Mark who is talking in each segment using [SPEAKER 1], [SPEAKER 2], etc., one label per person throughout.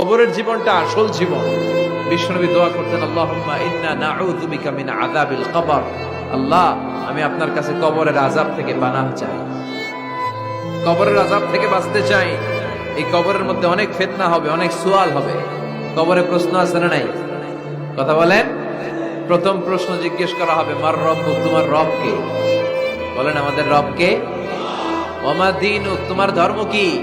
[SPEAKER 1] কবরের জীবনটা আসল জীবন। বিশ্বনবী দোয়া করতেন, আল্লাহুম্মা ইন্না কবর। আল্লাহ, আমি আপনার কাছে কবরের আযাব থেকে পানাহ চাই। কবরের আযাব থেকে বাঁচতে চাই। এই কবরের মধ্যে অনেক ফিতনা হবে, অনেক সুয়াল হবে। কবরে প্রশ্ন আছে না নাই? কথা বলেন। প্রথম প্রশ্ন জিজ্ঞেস করা হবে, মার রব তোমার রব কে? বলেন, আমাদের রব কে? ওমা দিন তোমার ধর্ম কি?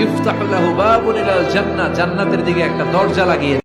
[SPEAKER 1] হবে ইফতাহু লাহু বাবুন ইলাল জান্নাত জান্নাতের দিকে একটা দরজা লাগিয়ে